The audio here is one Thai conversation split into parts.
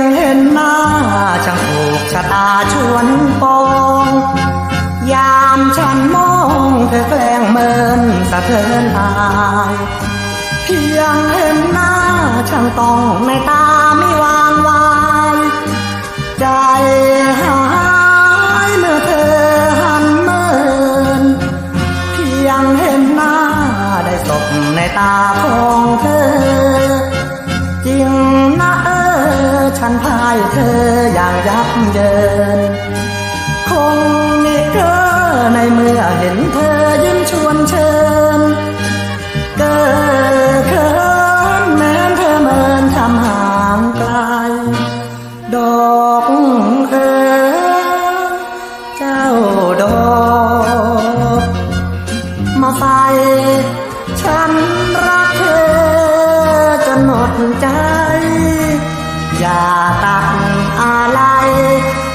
งเห็นหน้าช่างถูกชะตาชวนปอง ยามฉันมองเธอแกล้งเมินสะเทือนอายเพียงเห็นหน้าช่างต้องในตาไม่วางวายใจหายเมื่อเธอหันเมินเพียงเห็นหน้าได้ศพในตา ฉันพายเธออย่างยับเยิน คงมีเกอในเมื่อเห็นเธอยิ้มชวนเชิญ เกิดเขินแม้เธอเมินทำห่างไกล ดอกเอ๋ยเจ้าดอกมาใส่ฉันรักเธอจนหมดใจ อย่าตัดอะไร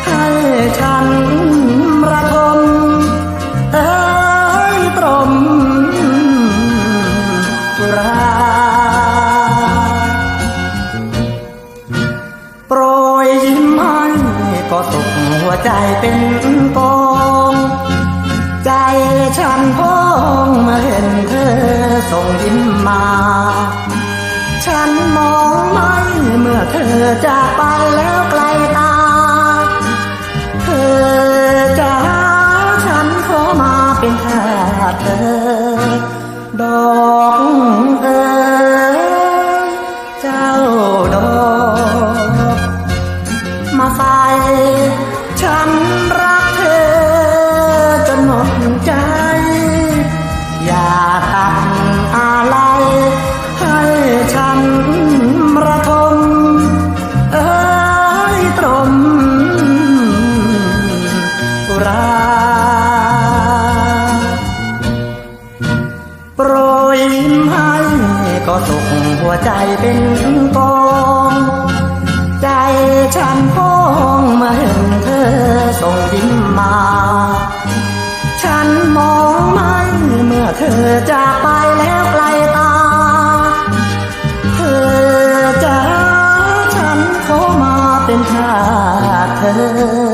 ให้ฉันระทมเอ้ยตรมราโปรยยิ้มให้ก็สุขหัวใจเป็นกองใจฉันพอง อเธอจากไปแล้วไกลตา เธอจะหาฉันขอมาเป็นทาสเธอ ดอกเอ๋ยเจ้าดอกมาใส่ฉันรักเธอจนหมดใจ โปรยยิ้มให้ก็สุขหัวใจเป็นกองใจฉันพองเมื่อเห็นเธอส่งยิ้มมา ฉันมองไม่เมื่อเธอจากไปแล้วไกลตา เธอจะฉันขอมาเป็นทาสเธอ